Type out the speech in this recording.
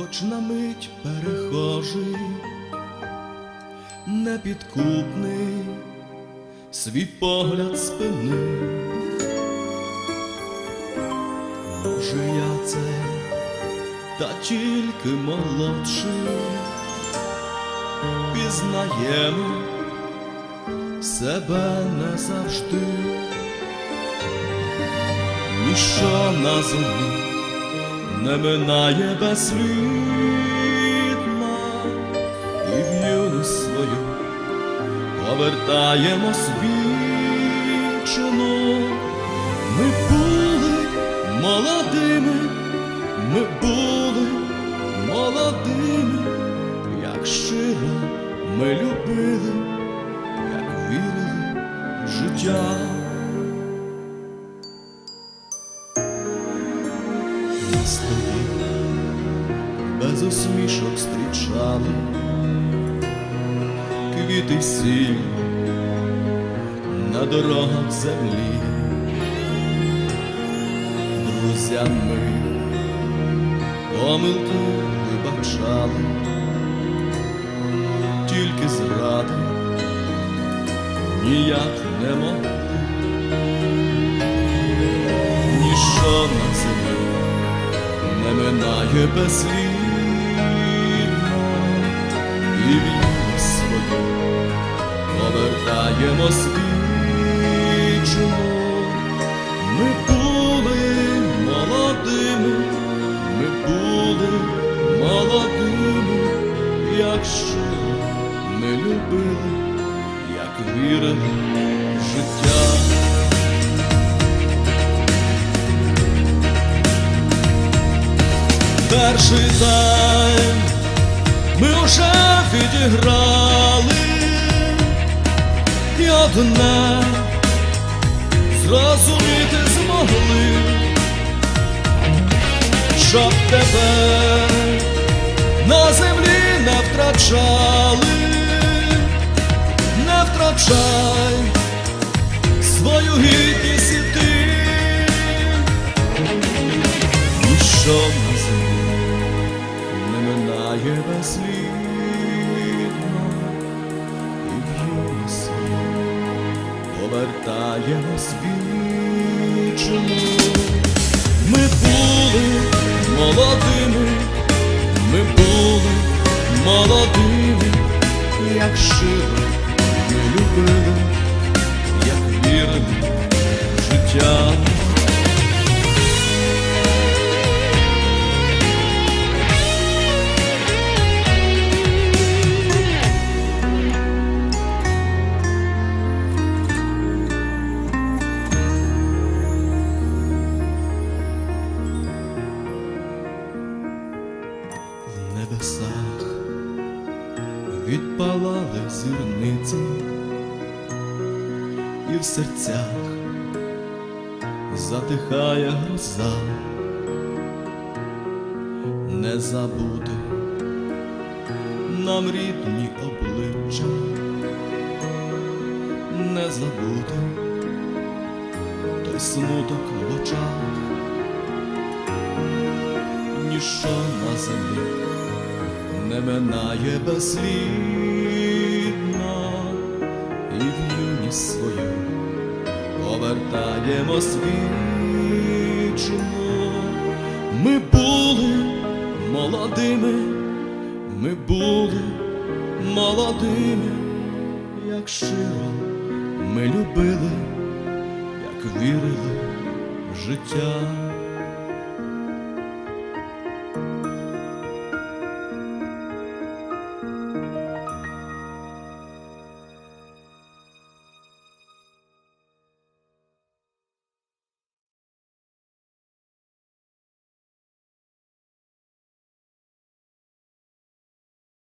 Хоч на мить перехожий, непідкупний, свій погляд спини. Може, я це, та тільки молодший, пізнаємо себе не завжди, ніщо на землі не минає безслідно, і в юність свою повертаємось вічно. Ми були молодими, ми були молодими, як щиро ми любили, як вірили в життя. Нас без усмішок зустрічали, квіти сіль на дорогах землі. Друзями помилки вибачали, тільки зради ніяк не могли. Минає безслідно, і в юність свою повертаємось вічно. Ми були молодими, ми були молодими, як щиро ми любили, як вірили життя. Перший тайм ми вже відіграли, і одне зрозуміти змогли, щоб тебе на землі не втрачали, не втрачай свою гідність і ти, ніщо повертаємось вічно. Ми були молодими, ми були молодими, як щиро ми любили, небесах. Відпалали зірниці, і в серцях затихає гроза, не забути нам рідні обличчя, не забути той смуток в очах. Ніщо на землі не минає безслідно, і в юність свою повертаємось вічно. Ми були молодими, ми були молодими, як щиро ми любили, як вірили в життя.